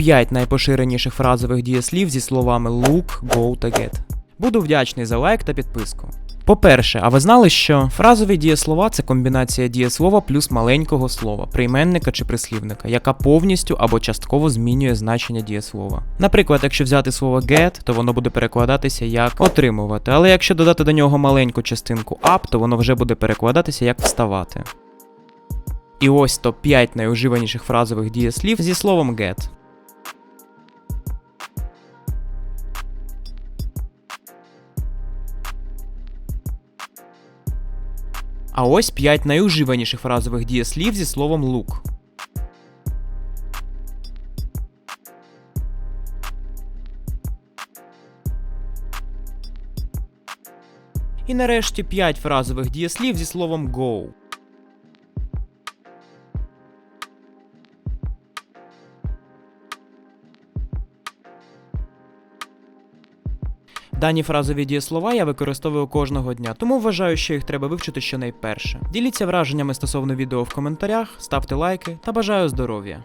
Топ-5 найпоширеніших фразових дієслів зі словами look, go та get. Буду вдячний за лайк та підписку. По-перше, а ви знали, що фразові дієслова це комбінація дієслова плюс маленького слова, прийменника чи прислівника, яка повністю або частково змінює значення дієслова. Наприклад, якщо взяти слово get, то воно буде перекладатися як отримувати, але якщо додати до нього маленьку частинку up, то воно вже буде перекладатися як вставати. І ось топ-5 найуживаніших фразових дієслів зі словом get. А ось 5 найуживаніших фразових дієслів зі словом look. І нарешті 5 фразових дієслів зі словом go. Дані фразові дієслова я використовую кожного дня, тому вважаю, що їх треба вивчити щонайперше. Діліться враженнями стосовно відео в коментарях, ставте лайки та бажаю здоров'я.